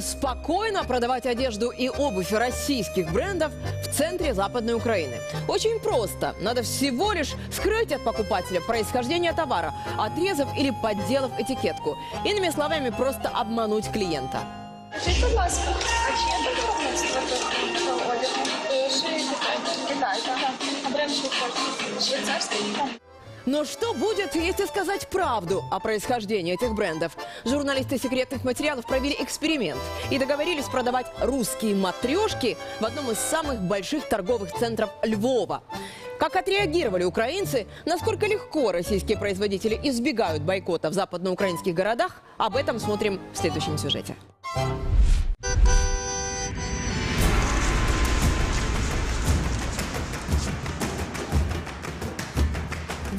спокойно продавать одежду и обувь российских брендов в центре Западной Украины? Очень просто. Надо всего лишь скрыть от покупателя происхождение товара, отрезав или подделав этикетку. Иными словами, просто обмануть клиента. Скажіть, будь ласка, а чи є договорництво тут по одягу? Е, Шиє Китай, так. А бренд швейцарський? Швейцарський? Так. но что будет, если сказать правду о происхождении этих брендов? Журналисты секретных материалов провели эксперимент и договорились продавать русские матрешки в одном из самых больших торговых центров Львова. Как отреагировали украинцы, насколько легко российские производители избегают бойкота в западноукраинских городах, об этом смотрим в следующем сюжете.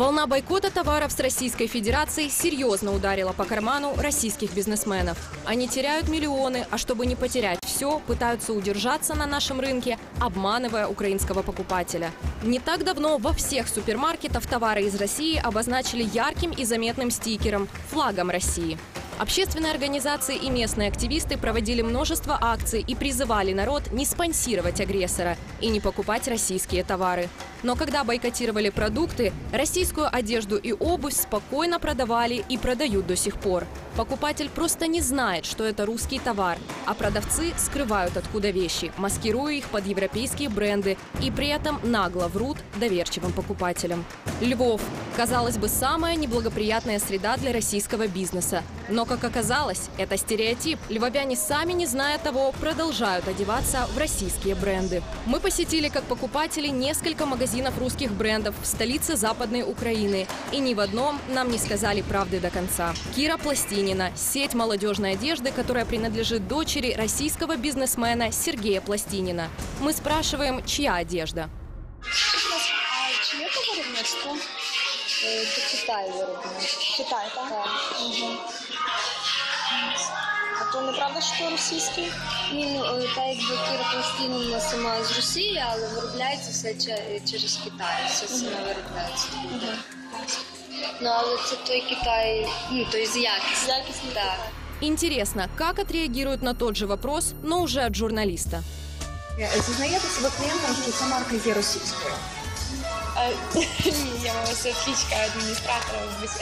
Волна бойкота товаров с Российской Федерацией серьезно ударила по карману российских бизнесменов. Они теряют миллионы, а чтобы не потерять все, пытаются удержаться на нашем рынке, обманывая украинского покупателя. Не так давно во всех супермаркетах товары из России обозначили ярким и заметным стикером – флагом России. Общественные организации и местные активисты проводили множество акций и призывали народ не спонсировать агрессора и не покупать российские товары. Но когда бойкотировали продукты, российскую одежду и обувь спокойно продавали и продают до сих пор. Покупатель просто не знает, что это русский товар, а продавцы скрывают откуда вещи, маскируя их под европейские бренды и при этом нагло врут доверчивым покупателям. Львов. Казалось бы, самая неблагоприятная среда для российского бизнеса. Но, как оказалось, это стереотип. Львовяне сами, не зная того, продолжают одеваться в российские бренды. Мы посетили, как покупатели, несколько магазинов русских брендов в столице Западной Украины. И ни в одном нам не сказали правды до конца. Кира Пластинина – сеть молодежной одежды, которая принадлежит дочери российского бизнесмена Сергея Пластинина. Мы спрашиваем, чья одежда? А то виробництво? Це Китай виробник. Китай, так? Так. Угу. А то неправда, що то російський? Ні, ну е, та якби Кіра Пластинівна сама з Росії, але виробляється все че- через Китай. Все саме виробляється. Ну але це той Китай, ну той з якісний. Якісний Так. Интересно, как отреагируют на тот же вопрос, но уже от журналиста. Зізнаєтеся ви клієнтам, що ця марка є російською? Е, Ні, я мала сотрудничка адміністратора в БС.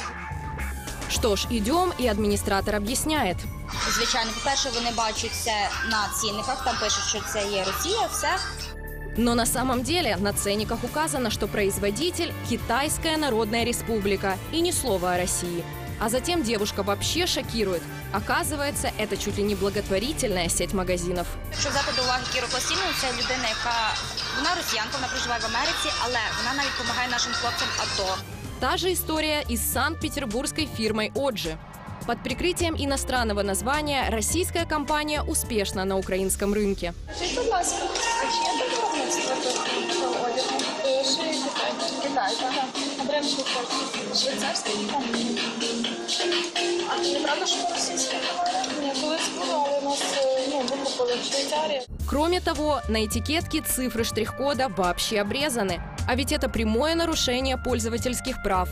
Что ж, идем, и администратор объясняет. Звичайно, по-перше, вони бачать це на цінниках, там пишуть, що це є Росія, все. Но на самом деле на ценниках указано, что производитель – Китайская Народная Республика и ни слова о России. А затем девушка вообще шокирует. Оказывается, это чуть ли не благотворительная сеть магазинов. Якщо взяти до уваги Кіру Пластіну, це людина, яка вона росіянка, вона проживає в Америці, але вона навіть допомагає нашим хлопцям АТО. Та же история и с санкт-петербургской фирмой «Оджи». Под прикрытием иностранного названия российская компания успешна на украинском рынке. Скажіть, будь ласка, а чи є то виробництво тут по одягу? Е, Шиє Китай. Китай, так. А бренд швейцарський? Швейцарський? Так. А чи неправда, що то російський? Ні, колись було, але нас е, ну, викупили в Швейцарії. Кроме того, на этикетке цифры штрих-кода вообще обрезаны. А ведь это прямое нарушение пользовательских прав.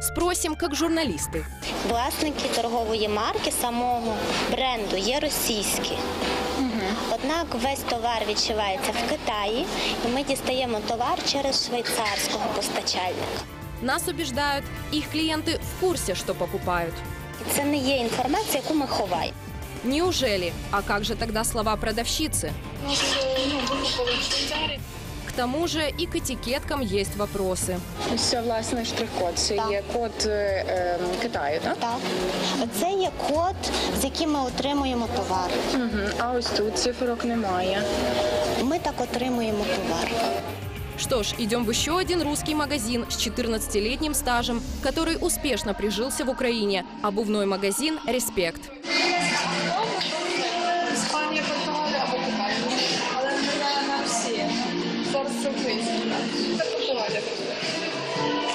Спросим, как журналисты. Власники торгової марки самого бренду є російські. Однак весь товар відшивається в Китаї, і ми дістаємо товар через швейцарського постачальника. Нас убеждают, их клиенты в курсе, что покупают. І це не є інформація, яку ми ховаємо. Неужели? А как же тогда слова продавщицы? Нас е, ну, викупили в Швейцарії. К тому же и к этикеткам есть вопросы. Ось це власне штрих-код. Це Так. є код е, е, Китаю, так? Так, це є код, з яким ми отримуємо товар. Угу. А ось тут цифрок немає. Ми так отримуємо товар. Что ж, идем в еще один русский магазин с 14-летним стажем, который успешно прижился в Украине. Обувной магазин «Респект». Іспанія Португалія або Китай. Але не на Росія. Зараз це український. Це Португалія.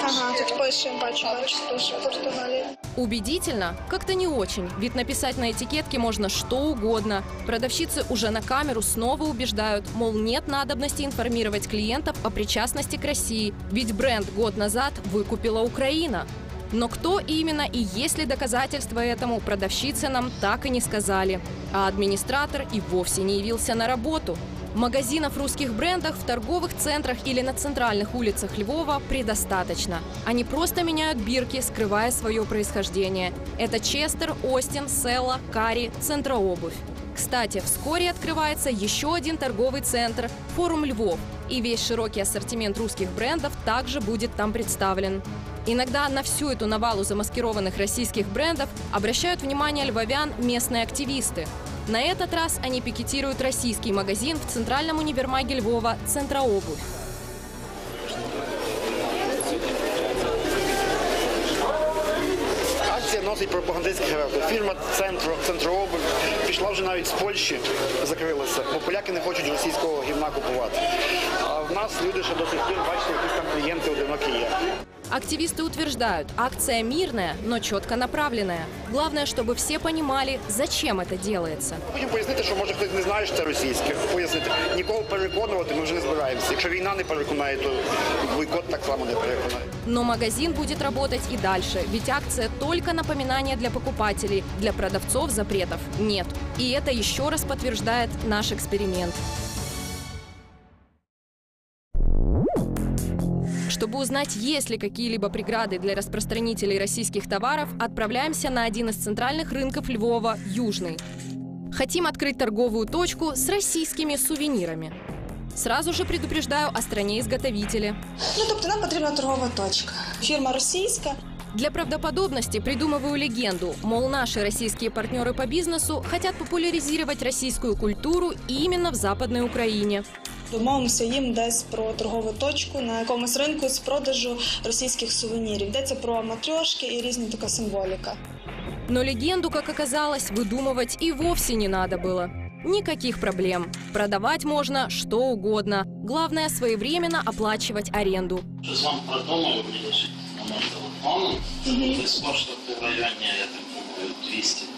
Ага, тут пише, бачу, бачу, пише Португалія. Убедительно? Как-то не очень, ведь написать на этикетке можно что угодно. Продавщицы уже на камеру снова убеждают, мол, нет надобности информировать клиентов о причастности к России, ведь бренд год назад выкупила Украина. Но кто именно и есть ли доказательства этому, продавщицы нам так и не сказали. А администратор и вовсе не явился на работу. Магазинов русских брендов в торговых центрах или на центральных улицах Львова предостаточно. Они просто меняют бирки, скрывая свое происхождение. Это Честер, Остин, Селла, Кари, Центрообувь. Кстати, вскоре открывается еще один торговый центр – Форум Львов. И весь широкий ассортимент русских брендов также будет там представлен. Иногда на всю эту навалу замаскированных российских брендов обращают внимание львовян местные активисты. На этот раз они пикетируют российский магазин в центральном универмаге Львова «Центрообувь». Акція носить пропагандистський характер. Фірма Центро, Центрообувь пішла вже навіть з Польщі, закрилася, бо поляки не хочуть російського гівна купувати. А в нас люди ще до сих пір, бачите, якісь там клієнти одинокі є. Активисты утверждают, акция мирная, но четко направленная. Главное, чтобы все понимали, зачем это делается. Потім пояснити, що може хтось не знає, що це російське. Пояснити. Нікого переконувати ми вже не збираємося. Якщо війна не переконає, то бойкот так само не переконає. Но магазин будет работать и дальше, ведь акция только напоминание для покупателей, для продавцов запретов нет. И это еще раз подтверждает наш эксперимент. узнать, есть ли какие-либо преграды для распространителей российских товаров, отправляемся на один из центральных рынков Львова – Южный. Хотим открыть торговую точку с российскими сувенирами. Сразу же предупреждаю о стране-изготовителе. Ну тобто нам потрібна торгова точка. Фірма російська. Для правдоподобности придумываю легенду, мол, наши российские партнеры по бизнесу хотят популяризировать российскую культуру именно в Западной Украине. Домовимося їм десь про торгову точку на якомусь ринку з продажу російських сувенірів. Йдеться про матрьошки і різна така символіка. Но легенду, как оказалось, выдумывать и вовсе не надо было. Никаких проблем. Продавать можно что угодно. Главное своевременно оплачивать аренду. Щось вам придумаю мені на мій телефон. Десь коштувати в районі, я так думаю, 200, чуть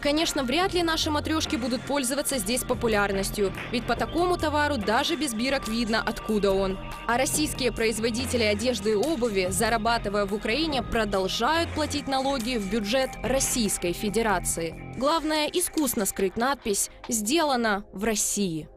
Конечно, вряд ли наши матрешки будут пользоваться здесь популярностью, ведь по такому товару даже без бирок видно, откуда он. А российские производители одежды и обуви, зарабатывая в Украине, продолжают платить налоги в бюджет Российской Федерации. Главное, искусно скрыть надпись «Сделано в России».